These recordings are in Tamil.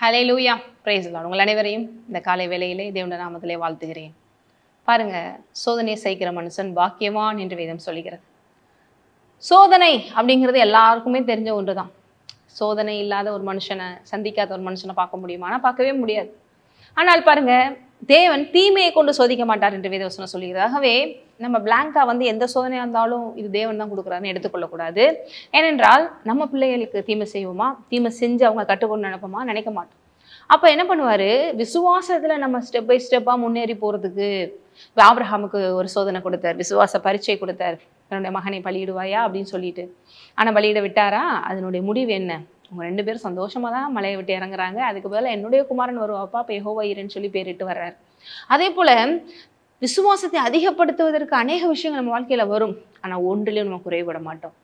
ஹலே லூயா பிரேஸ் உங்கள் அனைவரையும் இந்த காலை வேலையிலே தேவன நாமத்திலே வாழ்த்துகிறேன். பாருங்க சோதனை செய்கிற மனுஷன் பாக்கியவான் என்று வேதம் சொல்லுகிறது. சோதனை அப்படிங்கிறது எல்லாருக்குமே தெரிஞ்ச ஒன்று தான் சோதனை இல்லாத ஒரு மனுஷனை சந்திக்காத ஒரு மனுஷனை பார்க்க முடியுமா? ஆனால் பார்க்கவே முடியாது. ஆனால் பாருங்கள் தேவன் தீமையை கொண்டு சோதிக்க மாட்டார் என்று வேதவசனம் சொல்லுகிறது. ஆகவே நம்ம பிளாங்கா வந்து எந்த சோதனையாக இருந்தாலும் இது தேவன் தான் கொடுக்குறாருன்னு எடுத்துக்கொள்ளக்கூடாது. ஏனென்றால் நம்ம பிள்ளைகளுக்கு தீமை செய்வோமா? தீமை செஞ்சு அவங்க கட்டுக்கொண்டு நினைப்போமா? நினைக்க மாட்டோம். அப்போ என்ன பண்ணுவார்? விசுவாசத்தில் நம்ம ஸ்டெப் பை ஸ்டெப்பாக முன்னேறி போகிறதுக்கு ஆப்ரஹாமுக்கு ஒரு சோதனை கொடுத்தார். விசுவாச பரீட்சை கொடுத்தார். என்னுடைய மகனை பலியிடுவாயா அப்படின்னு சொல்லிட்டு. ஆனால் பலியிட விட்டாரா? அதனுடைய முடிவு என்ன? அவங்க ரெண்டு பேரும் சந்தோஷமாக தான் மலையை விட்டு இறங்குறாங்க. அதுக்கு பதிலாக என்னுடைய குமாரன் வருவாப்பா இப்போ யெகோவாயிரன்னு சொல்லி பேரிட்டு வர்றார். அதே போல் விசுவாசத்தை அதிகப்படுத்துவதற்கு அநேக விஷயங்கள் நம்ம வாழ்க்கையில் வரும். ஆனால் ஒன்றிலையும் நம்ம குறைவிட மாட்டோம்.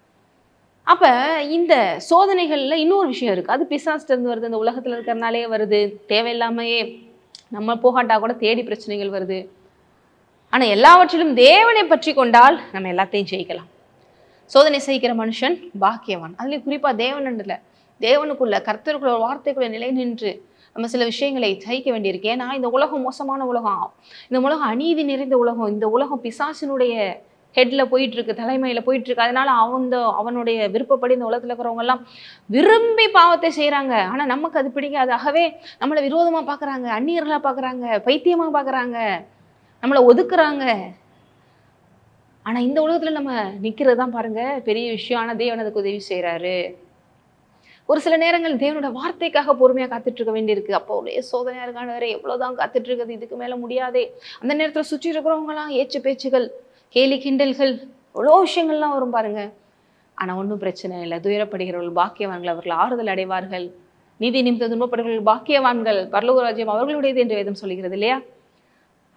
அப்போ இந்த சோதனைகளில் இன்னொரு விஷயம் இருக்குது அது இருந்து வருது. இந்த உலகத்தில் இருக்கிறனாலே வருது. தேவையில்லாமையே நம்ம போகாட்டா கூட தேடி பிரச்சனைகள் வருது. ஆனால் எல்லாவற்றிலும் தேவனை பற்றி கொண்டால் நம்ம எல்லாத்தையும் ஜெயிக்கலாம். சோதனை செய்கிற மனுஷன் பாக்கியவான். அதுலேயும் குறிப்பாக இல்லை. தேவனுக்குள்ள கர்த்தருக்குள்ள வார்த்தைக்குள்ள நிலை நின்று நம்ம சில விஷயங்களை ஜெயிக்க வேண்டியிருக்கு. ஏன்னா இந்த உலகம் மோசமான உலகம். இந்த உலகம் அநீதி நிறைந்த உலகம். இந்த உலகம் பிசாசினுடைய ஹெட்ல போயிட்டு இருக்கு தலைமையில போயிட்டு இருக்கு அதனால அவன் அவனுடைய விருப்பப்படி இந்த உலகத்துல இருக்கிறவங்க எல்லாம் விரும்பி பாவத்தை செய்கிறாங்க ஆனா நமக்கு அது பிடிக்காது. ஆகவே நம்மளை விரோதமா பாக்குறாங்க அந்நியர்களா பாக்குறாங்க பைத்தியமா பாக்குறாங்க. நம்மளை ஒதுக்குறாங்க. ஆனா இந்த உலகத்துல நம்ம நிக்கிறது தான் பாருங்க பெரிய விஷயம். ஆனா தேவன் அதுக்கு உதவி செய்கிறாரு ஒரு சில நேரங்கள் தேவனோட வார்த்தைக்காக பொறுமையாக காத்துட்டு இருக்க வேண்டியிருக்கு. அப்போ ஒரே சோதனையா இருக்கானவரே எவ்வளவுதான் காத்துட்டு இருக்குது இதுக்கு மேலே முடியாதே. அந்த நேரத்தில் சுற்றி இருக்கிறவங்களாம் ஏச்சு பேச்சுகள் கேலி கிண்டல்கள் எவ்வளோ விஷயங்கள்லாம் வரும் பாருங்க. ஆனால் ஒன்றும் பிரச்சனை இல்லை. துயரப்படுகிறவர்கள் பாக்கியவான்கள் அவர்கள் ஆறுதல் அடைவார்கள். நீதி நிமித்த துன்பப்படுகிறவர்கள் பாக்கியவான்கள் பரலோக ராஜ்யம் அவர்களுடையது என்று வேதம் சொல்கிறது இல்லையா?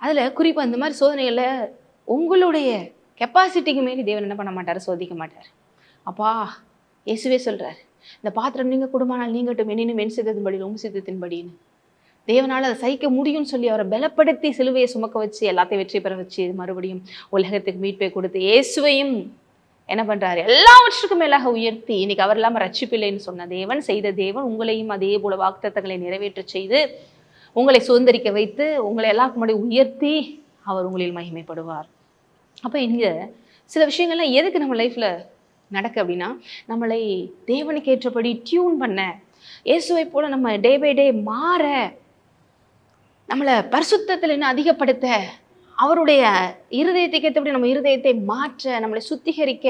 அதில் குறிப்பாக இந்த மாதிரி சோதனைகளில் உங்களுடைய கெப்பாசிட்டிக்கு மீறி தேவன் என்ன பண்ண மாட்டார்? சோதிக்க மாட்டார். அப்பா இயேசுவே சொல்கிறார் இந்த பாத்திரம் நீங்க குடும்பமானால் நீங்கட்டும். எனினும் என் சித்தத்தின்படி உம் சித்தத்தின்படின்னு. தேவனால் அதை சகிக்க முடியும்னு சொல்லி அவரை பலப்படுத்தி சிலுவையை சுமக்க வச்சு எல்லாத்தையும் வெற்றி பெற வச்சு மறுபடியும் உலகத்துக்கு மீட்பை கொடுத்து இயேசுவையும் என்ன பண்றாரு? எல்லாவற்றுக்கும் மேலாக உயர்த்தி இன்னைக்கு அவர் இல்லாமல் ரட்சிப்பில்லைன்னு சொன்ன தேவன் செய்த தேவன் உங்களையும் அதே போல வாக்குத்தத்தங்களை நிறைவேற்ற செய்து உங்களை சுதந்திரிக்க வைத்து உங்களை எல்லாருக்கும் முன்னாடி உயர்த்தி அவர் உங்களில் மகிமைப்படுவார். அப்போ இங்க சில விஷயங்கள்லாம் எதுக்கு நம்ம லைஃப்பில் நடக்கு அப்படின்னா நம்மளை தேவனுக்கு ஏற்றபடி டியூன் பண்ண. இயேசுவை போல நம்ம டே பை டே மாற நம்மளை பரிசுத்தத்தில் இன்னும் அதிகப்படுத்த அவருடைய இருதயத்துக்கு ஏற்றபடி நம்ம இருதயத்தை மாற்ற நம்மளை சுத்திகரிக்க.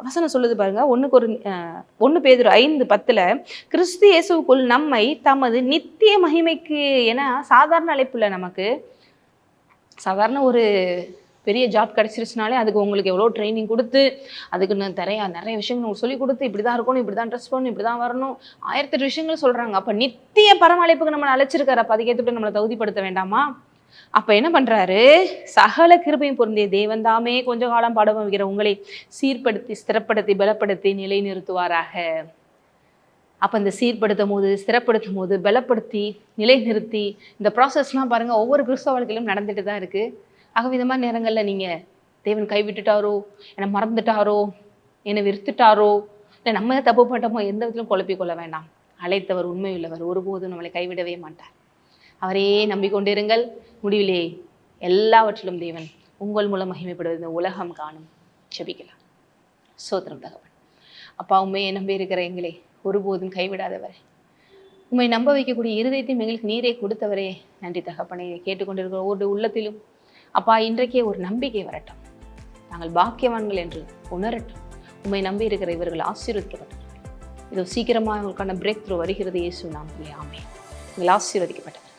வசனம் சொல்லுது பாருங்க ஒன்றுக்கு ஒரு ஒன்று பேதர் ஐந்து பத்தில் கிறிஸ்து இயேசுவுக்குள் நம்மை தமது நித்திய மகிமைக்கு என சாதாரண அழைப்புல நமக்கு சாதாரண ஒரு பெரிய ஜாப் கிடச்சிருச்சுனாலே அதுக்கு உங்களுக்கு எவ்வளோ ட்ரைனிங் கொடுத்து அதுக்கு நான் நிறையா நிறைய விஷயங்கள் உங்களுக்கு சொல்லி கொடுத்து இப்படி தான் இருக்கணும் இப்படி தான் ட்ரெஸ் பண்ணணும் இப்படி தான் வரணும். ஆயிரத்தெட்டு விஷயங்கள் சொல்கிறாங்க அப்போ நித்திய பரமழைப்புக்கு நம்மளை அழைச்சிருக்காரு. அப்போ அதுக்கேற்ற நம்மளை தகுதிப்படுத்த வேண்டாமா? அப்போ என்ன பண்ணுறாரு சகல கிருபையும் பொருந்திய தேவன் தாமே கொஞ்ச காலம் பாடம் வைக்கிற உங்களை சீர்படுத்தி ஸ்திரப்படுத்தி பலப்படுத்தி நிலை நிறுத்துவாராக அப்போ இந்த சீர்படுத்தும் போது ஸ்திரப்படுத்தும் போது பலப்படுத்தி நிலை நிறுத்தி இந்த ப்ராசஸ்லாம் பாருங்கள் ஒவ்வொரு கிறிஸ்தவ வாழ்க்கையிலும் நடந்துட்டு தான் இருக்குது ஆகவே இந்த மாதிரி நேரங்களில் நீங்கள் தேவன் கைவிட்டுட்டாரோ என்னை மறந்துட்டாரோ என்னை வெறுத்துட்டாரோ இல்லை நம்ம தப்பு பண்ணிட்டோமோ எந்த விதத்திலும் குழப்பிக் கொள்ள வேண்டாம். அழைத்தவர் உண்மையுள்ளவர். ஒருபோதும் நம்மளை கைவிடவே மாட்டார். அவரையே நம்பிக்கொண்டிருங்கள் முடிவிலே எல்லாவற்றிலும் தேவன் உங்கள் மூலம் மகிமைப்படுவது இந்த உலகம் காணும். செபிக்கலாம் சோத்திரம் தகவல் அப்பா உண்மையை நம்பி இருக்கிற எங்களே ஒருபோதும் கைவிடாதவரே. உண்மை நம்ப வைக்கக்கூடிய இருதயத்தையும் எங்களுக்கு நீரே கொடுத்தவரே. நன்றி தகப்பனை. கேட்டுக்கொண்டிருக்கிற ஒரு உள்ளத்திலும் அப்பா இன்றைக்கே ஒரு நம்பிக்கை வரட்டும். நாங்கள் பாக்கியவான்கள் என்று உணரட்டும். உண்மை நம்பி இருக்கிற இவர்கள் ஆசீர்வதிக்கப்பட்டார்கள் இதோ சீக்கிரமாக உங்களுக்கான பிரேக் த்ரூ வருகிறது. இயேசு நாம் ஆமே நீங்கள் ஆசீர்வதிக்கப்பட்டவர்.